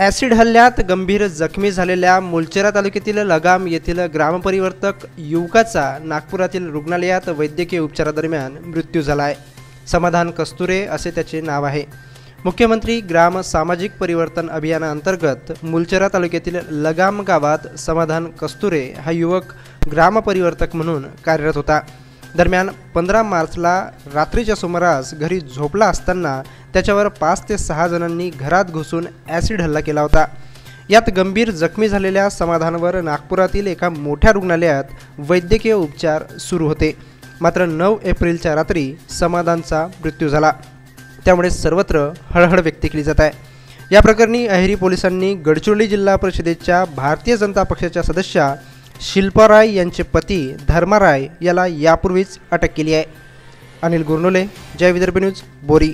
Acid हल्ल्यात गंभीर जखमी झालेल्या मुलचेरा तालुक्यातील लगाम येथील ग्रामपरिवर्तक युवकाचा नागपुरातील रुग्णालयात वैद्यकीय उपचारादरम्यान मृत्यू झाला आहे समाधान कस्तुरे असे त्याचे नाव आहे. मुख्यमंत्री ग्राम सामाजिक परिवर्तन अभियानाअंतर्गत मुलचेरा तालुक्यातील लगाम गावात समाधान कस्तुरे हा युवक ग्रामपरिवर्तक म्हणून कार्यरत होता. दरम्यान पंधरा मार्चला रात्रीच्या सुमारास घरी झोपला असताना त्याच्यावर पाच ते सहा जणांनी घरात घुसून ॲसिड हल्ला केला होता. यात गंभीर जखमी झालेल्या समाधानवर नागपुरातील एका मोठ्या रुग्णालयात वैद्यकीय उपचार सुरू होते. मात्र नऊ एप्रिलच्या रात्री समाधानचा मृत्यू झाला. त्यामुळे सर्वत्र हळहळ व्यक्त केली जात आहे. या प्रकरणी अहेरी पोलिसांनी गडचिरोली जिल्हा परिषदेच्या भारतीय जनता पक्षाच्या सदस्या शिल्पा राय यांचे पती धर्मा राय याला यापूर्वीच अटक केली आहे. अनिल गुरनोले जय विदर्भ न्यूज बोरी.